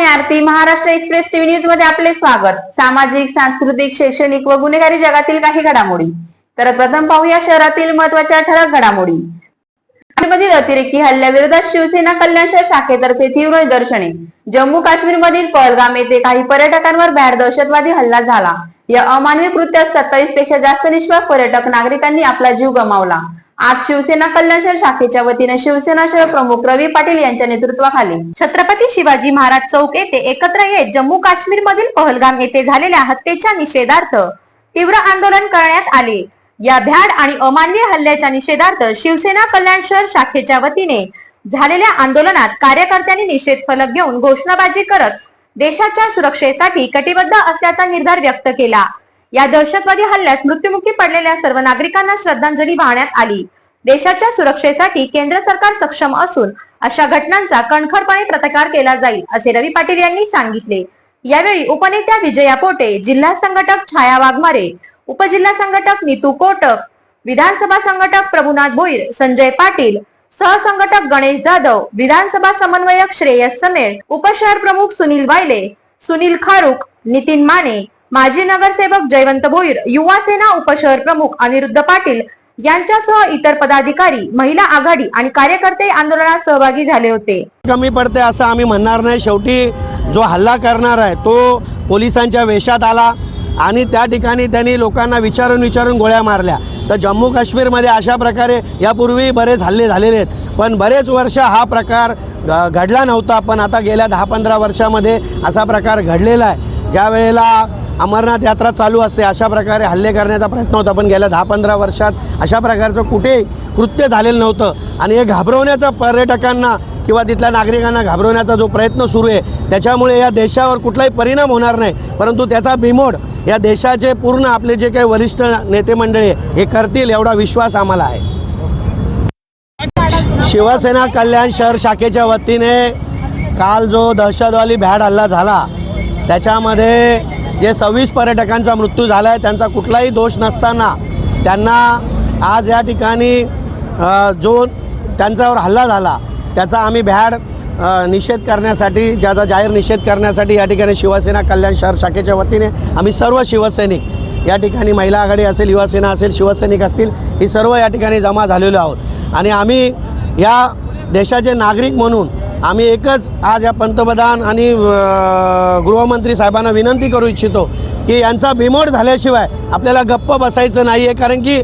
आणि आरती Maharashtra express TV न्यूजमध्ये आपले स्वागत. सामाजिक सांस्कृतिक शैक्षणिक व गुन्हेगारी जगातील काही घडामोडी. तर प्रथम पाहूया शहरातील महत्त्वाच्या ठळक घडामोडी. मधील अतिरेकी हल्ल्याविरोधात शिवसेना कल्याण शहर शाखेतर्फे तीव्र निदर्शने. जम्मू काश्मीर मधील पहलगाम येथे काही पर्यटकांवर भ्याड दहशतवादी हल्ला झाला. या अमानवी कृत्यात सत्तावीसपेक्षा जास्त निष्पाप पर्यटक नागरिकांनी आपला जीव गमावला. आज शिवसेना कल्याण शहर शाखेच्या वतीने शिवसेना शहर प्रमुख रवी पाटील यांच्या नेतृत्वाखाली छत्रपती शिवाजी महाराज चौक येथे एकत्र येत जम्मू काश्मीर मधील पहलगाम येथे झालेल्या हत्येच्या निषेधार्थ तीव्र आंदोलन करण्यात आले. या भ्याड आणि अमानवीय हल्ल्याच्या निषेधार्थ शिवसेना कल्याण शहर शाखेच्या वतीने झालेल्या आंदोलनात कार्यकर्त्यांनी निषेध फलक घेऊन घोषणाबाजी करत देशाच्या सुरक्षेसाठी कटिबद्ध असल्याचा निर्धार व्यक्त केला. या दहशतवादी हल्ल्यात मृत्युमुखी पडलेल्या सर्व नागरिकांना श्रद्धांजली वाहण्यात आली. देशाच्या सुरक्षेसाठी केंद्र सरकार सक्षम असून अशा घटनांचा कणखरपणे प्रतिकार केला जाईल असे रवी पाटील यांनी सांगितले. यावेळी उपनेत्या विजया पोटे जिल्हा संघटक छाया वाघमारे उपजिल्हा संघटक नीतू कोटक विधानसभा संघटक प्रभुनाथ भोईर संजय पाटील सहसंघटक गणेश जाधव विधानसभा समन्वयक श्रेयस समेळ उपशहर प्रमुख सुनील वायले सुनील खारुक नितीन माने माजी नगरसेवक जयवंत भोईर युवा सेना उपशहर प्रमुख अनिरुद्ध पाटील यांच्यासह इतर पदाधिकारी महिला आघाडी आणि कार्यकर्ते आंदोलनात सहभागी झाले होते. कमी पडते असं आम्ही म्हणणार नाही. शेवटी जो हल्ला करणार आहे तो पोलिसांच्या वेशात आला आणि त्या ठिकाणी त्यांनी लोकांना विचारून विचारून गोळ्या मारल्या. तर जम्मू काश्मीरमध्ये अशा प्रकारे यापूर्वी बरेच हल्ले झालेले आहेत. पण बरेच वर्ष हा प्रकार घ- घडला नव्हता. पण आता गेल्या दहा पंधरा वर्षामध्ये असा प्रकार घडलेला आहे. ज्या वेळेला अमरनाथ यात्रा चालू असते. अशा प्रकारे हल्ले करण्याचा प्रयत्न होता पण गेल्या दहा पंधरा वर्षात अशा प्रकारचं कुठे कृत्य झालेलं नव्हतं. आणि हे घाबरवण्याचा पर्यटकांना किंवा तिथल्या नागरिकांना घाबरवण्याचा जो प्रयत्न सुरू आहे त्याच्यामुळे या देशावर कुठलाही परिणाम होणार नाही. परंतु त्याचा बिमोड या देशाचे पूर्ण आपले जे काही वरिष्ठ नेते मंडळी हे करतील एवढा विश्वास आम्हाला आहे. शिवसेना कल्याण शहर शाखेच्या वतीने काल जो दहशतवादी भ्याड हल्ला झाला त्याच्यामध्ये जे सव्वीस पर्यटकांचा मृत्यू झाला आहे त्यांचा कुठलाही दोष नसताना त्यांना आज या ठिकाणी जो त्यांच्यावर हल्ला झाला त्याचा आम्ही भ्याड निषेध करण्यासाठी ज्याचा जाहीर निषेध करण्यासाठी या ठिकाणी शिवसेना कल्याण शहर शाखेच्या वतीने आम्ही सर्व शिवसैनिक या ठिकाणी महिला आघाडी असेल युवासेना असेल शिवसैनिक असतील ही सर्व या ठिकाणी जमा झालेलो आहोत. आणि आम्ही या देशाचे नागरिक म्हणून आम्ही एकच आज या पंतप्रधान आणि गृहमंत्री साहेबांना विनंती करू इच्छितो की यांचा बिमोड झाल्याशिवाय आपल्याला गप्प बसायचं नाही आहे कारण की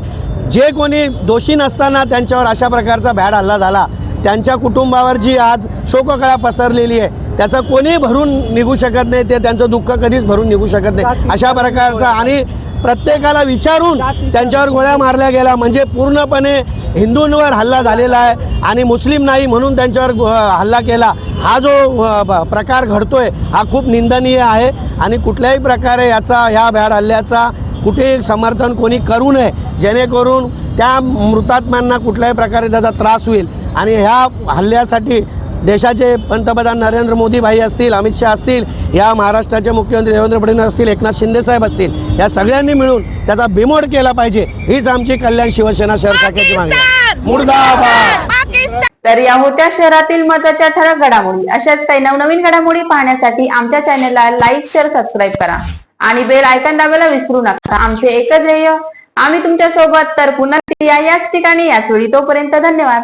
जे कोणी दोषी नसताना त्यांच्यावर अशा प्रकारचा भॅड हल्ला झाला त्यांच्या कुटुंबावर जी आज शोककळा पसरलेली आहे त्याचं कोणी भरून निघू शकत नाही ते त्यांचं दुःख कधीच भरून निघू शकत नाही. अशा प्रकारचा आणि प्रत्येकाला विचारून त्यांच्यावर गोळ्या मारल्या गेल्या. म्हणजे पूर्णपणे हिंदूंवर हल्ला झालेला आहे आणि मुस्लिम नाही म्हणून त्यांच्यावर गो- हल्ला केला. हा जो प्रकार घडतोय हा खूप निंदनीय आहे. आणि कुठल्याही प्रकारे याचा ह्या भ्याड हल्ल्याचा कुठेही समर्थन कोणी करू नये. जेणेकरून त्या मृतात्म्यांना कुठल्याही प्रकारे त्याचा त्रास होईल. आणि ह्या हल्ल्यासाठी देशाचे पंतप्रधान नरेंद्र मोदी भाई असतील अमित शहा असतील या महाराष्ट्राचे मुख्यमंत्री देवेंद्र फडणवीस असतील एकनाथ शिंदेसाहेब असतील या सगळ्यांनी मिळून त्याचा बिमोड केला पाहिजे हीच आमची कल्याण शिवसेना शहर शाखेची मागणी मुर्दाबाद! तर या होत्या शहरातील महत्त्वाच्या ठळक घडामोडी अशाच काही नवनवीन घडामोडी पाहण्यासाठी आमच्या चॅनेलला लाईक शेअर सबस्क्राईब करा. आणि बेल आयकॉन दाबायला विसरू नका. आमचे एकच ध्येय आम्ही तुमच्यासोबत तर पुन्हा या याच ठिकाणी याच वेळी तोपर्यंत धन्यवाद.